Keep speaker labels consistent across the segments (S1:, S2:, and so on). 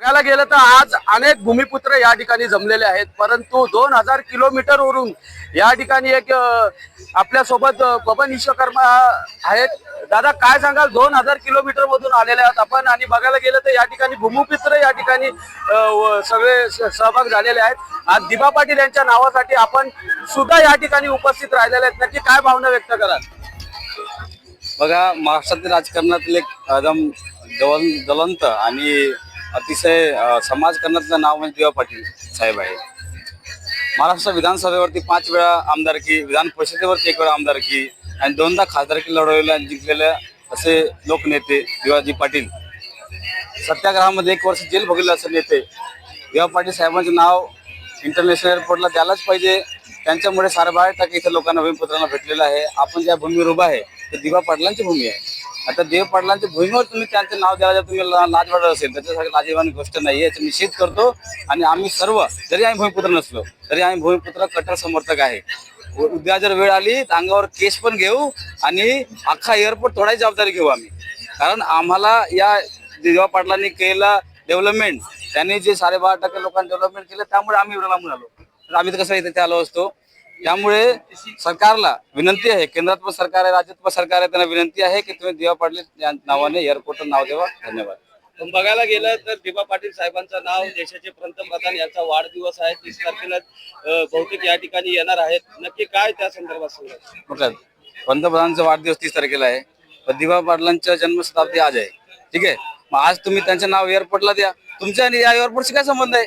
S1: बघायला गेलं तर आज अनेक भूमिपुत्र या ठिकाणी जमलेले आहेत. परंतु दोन हजार किलोमीटर वरून या ठिकाणी एक आपल्यासोबत बबन विश्वकर्मा आहेत. दादा काय सांगाल? दोन हजार किलोमीटर मधून आलेले आहात आपण आणि बघायला गेलं तर या ठिकाणी भूमिपुत्र या ठिकाणी सगळे सहभाग झालेले आहेत. आज दिबा पाटील यांच्या नावासाठी आपण सुद्धा या ठिकाणी उपस्थित राहिलेले आहेत. नक्की काय भावना व्यक्त कराल?
S2: बघा महाराष्ट्रातील राजकारणातील एक एकदम जवळ ज्वलंत आणि अतिशय अ, समाजकारणातलं नाव म्हणजे दिवा पाटील साहेब आहे. महाराष्ट्र विधानसभेवरती पाच वेळा आमदारकी विधान परिषदेवरती एक वेळा आमदारकी आणि दोनदा खासदारकी लढवलेल्या आणि जिंकलेल्या असे लोकनेते दिवाजी पाटील. सत्याग्रहामध्ये एक वर्ष जेल भोगलेले असे नेते दिवा पाटील साहेबांचे नाव इंटरनॅशनल एअरपोर्टला द्यायलाच पाहिजे. त्यांच्यामुळे साडेबारा टक्के इथे लोकांना भूमिपुत्रांना भेटलेलं आहे. आपण ज्या भूमीवर उभा आहे ते दिवा पाटलांची भूमी आहे. आता देव पाटलांचे भूमीवर तुम्ही त्यांचं नाव द्यायला जर तुम्ही ला- लाज वाटत असेल त्याच्यासाठी लाजीवानी गोष्ट नाही याचं निषेध करतो. आणि आम्ही सर्व जरी आम्ही भूमिपुत्र नसलो तरी आम्ही भूमिपुत्र कट्टर समर्थक आहे. उद्या जर वेळ आली तर अंगावर केस पण घेऊ आणि अख्खा एअरपोर्ट थोडाही जबाबदारी घेऊ आम्ही. कारण आम्हाला या देव पाटलांनी केलेला डेव्हलपमेंट त्यांनी जे साडेबारा टक्के लोकांनी डेव्हलपमेंट केलं त्यामुळे आम्ही एवढं लांबून आलो. तर आम्ही तर कसं इथे आलो असतो त्यामुळे सरकारला विनंती आहे केंद्रात पण सरकार आहे राज्यात पण सरकार आहे त्यांना विनंती आहे की तुम्ही दिवा पाटील या नावाने एअरपोर्टचं नाव देवा धन्यवाद.
S1: पण बघायला गेलं तर दिबा पाटील साहेबांचं नाव देशाचे पंतप्रधान यांचा वाढदिवस आहे. तीस तारखेला बहुतेक या ठिकाणी येणार आहेत. नक्की काय त्या संदर्भात सांगा
S2: म्हटलं पंतप्रधानांचा वाढदिवस तीस तारखेला आहे. पण दिवा पाटलांच्या जन्मशताब्दी आज आहे. ठीक आहे? मग आज तुम्ही त्यांचं नाव एअरपोर्टला द्या. तुमच्या आणि या एअरपोर्टशी काय संबंध आहे?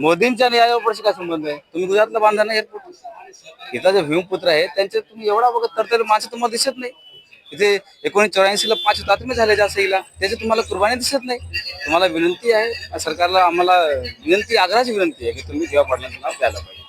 S2: मोदींच्या आणि या एअरपोर्टशी काय संबंध आहे? तुम्ही गुजरातला बांधा एअरपोर्ट इथला जे भीमपुत्र आहे त्यांचे तुम्ही एवढा बघत तर तरी माणसं तुम्हाला दिसत नाही. इथे एकोणीस चौऱ्याऐंशी ला पाच तात्मे झाले ज्या सहीला त्याची तुम्हाला कुर्बानी दिसत नाही. तुम्हाला विनंती आहे सरकारला आम्हाला विनंती आग्रहाची विनंती आहे की तुम्ही दिवा पाटलांचं नाव द्यायला पाहिजे.